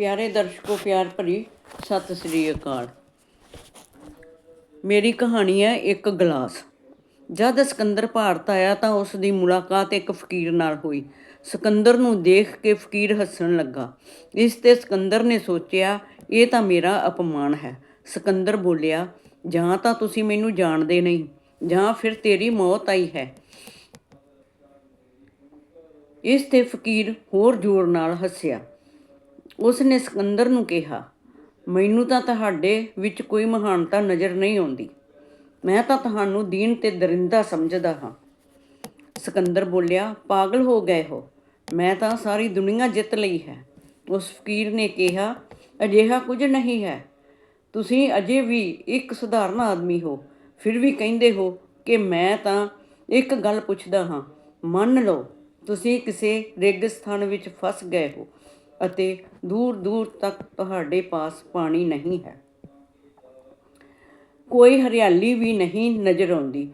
ਪਿਆਰੇ ਦਰਸ਼ਕੋ, ਪਿਆਰ ਭਰੀ ਸਤਿ ਸ੍ਰੀ ਅਕਾਲ। ਮੇਰੀ ਕਹਾਣੀ ਹੈ ਇੱਕ ਗਲਾਸ। ਜਦ ਸਿਕੰਦਰ ਭਾਰਤ ਆਇਆ ਤਾਂ ਉਸ ਦੀ ਮੁਲਾਕਾਤ ਇੱਕ ਫਕੀਰ ਨਾਲ ਹੋਈ। ਸਿਕੰਦਰ ਨੂੰ ਦੇਖ ਕੇ ਫਕੀਰ ਹੱਸਣ ਲੱਗਾ। ਇਸ ਤੇ ਸਿਕੰਦਰ ਨੇ ਸੋਚਿਆ, ਇਹ ਤਾਂ ਮੇਰਾ ਅਪਮਾਨ ਹੈ। ਸਿਕੰਦਰ ਬੋਲਿਆ, ਜਾਂ ਤਾਂ ਤੁਸੀਂ ਮੈਨੂੰ ਜਾਣਦੇ ਨਹੀਂ, ਜਾਂ ਫਿਰ ਤੇਰੀ ਮੌਤ ਆਈ ਹੈ। ਇਸ ਤੇ ਫਕੀਰ ਹੋਰ ਜ਼ੋਰ ਨਾਲ ਹੱਸਿਆ। ਉਸ ਨੇ ਸਿਕੰਦਰ ਨੂੰ ਕਿਹਾ, ਮੈਨੂੰ ਤਾਂ ਤੁਹਾਡੇ ਵਿੱਚ ਕੋਈ ਮਹਾਨਤਾ ਨਜ਼ਰ ਨਹੀਂ ਆਉਂਦੀ। ਮੈਂ ਤਾਂ ਤੁਹਾਨੂੰ ਦੀਨ ਤੇ ਦਰਿੰਦਾ ਸਮਝਦਾ ਹਾਂ। ਸਿਕੰਦਰ ਬੋਲਿਆ, ਪਾਗਲ ਹੋ ਗਏ ਹੋ। ਮੈਂ ਤਾਂ ਸਾਰੀ ਦੁਨੀਆ ਜਿੱਤ ਲਈ ਹੈ। ਉਸ ਫਕੀਰ ਨੇ ਕਿਹਾ, ਅਜਿਹਾ ਕੁਝ ਨਹੀਂ ਹੈ। ਤੁਸੀਂ ਅਜੇ ਵੀ ਇੱਕ ਸਧਾਰਨ ਆਦਮੀ ਹੋ। ਫਿਰ ਵੀ ਕਹਿੰਦੇ ਹੋ ਕਿ ਮੈਂ ਤਾਂ ਇੱਕ ਗੱਲ ਪੁੱਛਦਾ ਹਾਂ। ਮੰਨ ਲਓ, ਤੁਸੀਂ ਕਿਸੇ ਰੇਗਿਸਤਾਨ ਵਿੱਚ ਫਸ ਗਏ ਹੋ। ਅਤੇ ਦੂਰ ਦੂਰ ਤੱਕ ਤੁਹਾਡੇ ਪਾਸ ਪਾਣੀ ਨਹੀਂ ਹੈ। ਕੋਈ ਹਰਿਆਲੀ ਵੀ ਨਹੀਂ ਨਜ਼ਰ ਆਉਂਦੀ।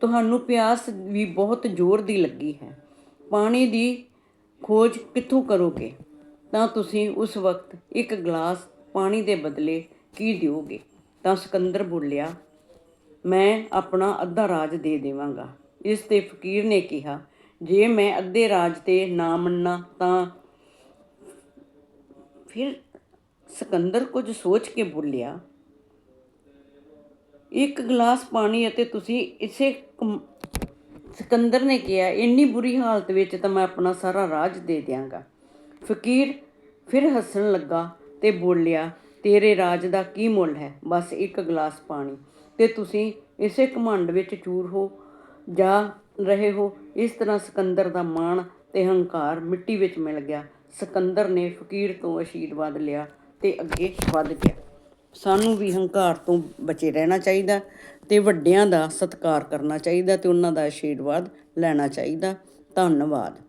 ਤੁਹਾਨੂੰ ਪਿਆਸ ਵੀ ਬਹੁਤ ਜ਼ੋਰ ਦੀ ਲੱਗੀ ਹੈ। ਪਾਣੀ ਦੀ ਖੋਜ ਕਿੱਥੋਂ ਕਰੋਗੇ? ਤਾਂ ਤੁਸੀਂ ਉਸ ਵਕਤ ਇੱਕ ਗਲਾਸ ਪਾਣੀ ਦੇ ਬਦਲੇ ਕੀ ਦਿਓਗੇ? ਤਾਂ ਸਿਕੰਦਰ ਬੋਲਿਆ, ਮੈਂ ਆਪਣਾ ਅੱਧਾ ਰਾਜ ਦੇ ਦੇਵਾਂਗਾ। ਇਸ ਤੇ ਫਕੀਰ ਨੇ ਕਿਹਾ, ਜੇ ਮੈਂ ਅੱਧੇ ਰਾਜ ਤੇ ਨਾ ਮੰਨਾਂ ਤਾਂ ਫਿਰ ਸਿਕੰਦਰ ਕੁਝ ਸੋਚ ਕੇ ਬੋਲਿਆ, ਇੱਕ ਗਲਾਸ ਪਾਣੀ ਅਤੇ ਤੁਸੀਂ ਇਸੇ ਕਮ- ਸਿਕੰਦਰ ਨੇ ਕਿਹਾ, ਇੰਨੀ ਬੁਰੀ ਹਾਲਤ ਵਿੱਚ ਤਾਂ ਮੈਂ ਆਪਣਾ ਸਾਰਾ ਰਾਜ ਦੇ ਦਿਆਂਗਾ। ਫਕੀਰ ਫਿਰ ਹੱਸਣ ਲੱਗਾ ਤੇ ਬੋਲਿਆ, ਤੇਰੇ ਰਾਜ ਦਾ ਕੀ ਮੁੱਲ ਹੈ? ਬਸ ਇੱਕ ਗਲਾਸ ਪਾਣੀ। ਤੇ ਤੁਸੀਂ ਇਸੇ ਘਮੰਡ ਵਿੱਚ ਚੂਰ ਹੋ, ਜਾ ਰਹੇ ਹੋ। ਇਸ ਤਰ੍ਹਾਂ ਸਿਕੰਦਰ ਦਾ ਮਾਣ ਤੇ ਹੰਕਾਰ ਮਿੱਟੀ ਵਿੱਚ ਮਿਲ ਗਿਆ। ਸਿਕੰਦਰ ਨੇ ਫਕੀਰ ਤੋਂ ਆਸ਼ੀਰਵਾਦ ਲਿਆ ਤੇ ਅੱਗੇ ਵੱਧ ਗਿਆ। ਸਾਨੂੰ ਵੀ ਹੰਕਾਰ ਤੋਂ ਬਚੇ ਰਹਿਣਾ ਚਾਹੀਦਾ ਤੇ ਵੱਡਿਆਂ ਦਾ ਸਤਿਕਾਰ ਕਰਨਾ ਚਾਹੀਦਾ ਤੇ ਉਹਨਾਂ ਦਾ ਆਸ਼ੀਰਵਾਦ ਲੈਣਾ ਚਾਹੀਦਾ। ਧੰਨਵਾਦ।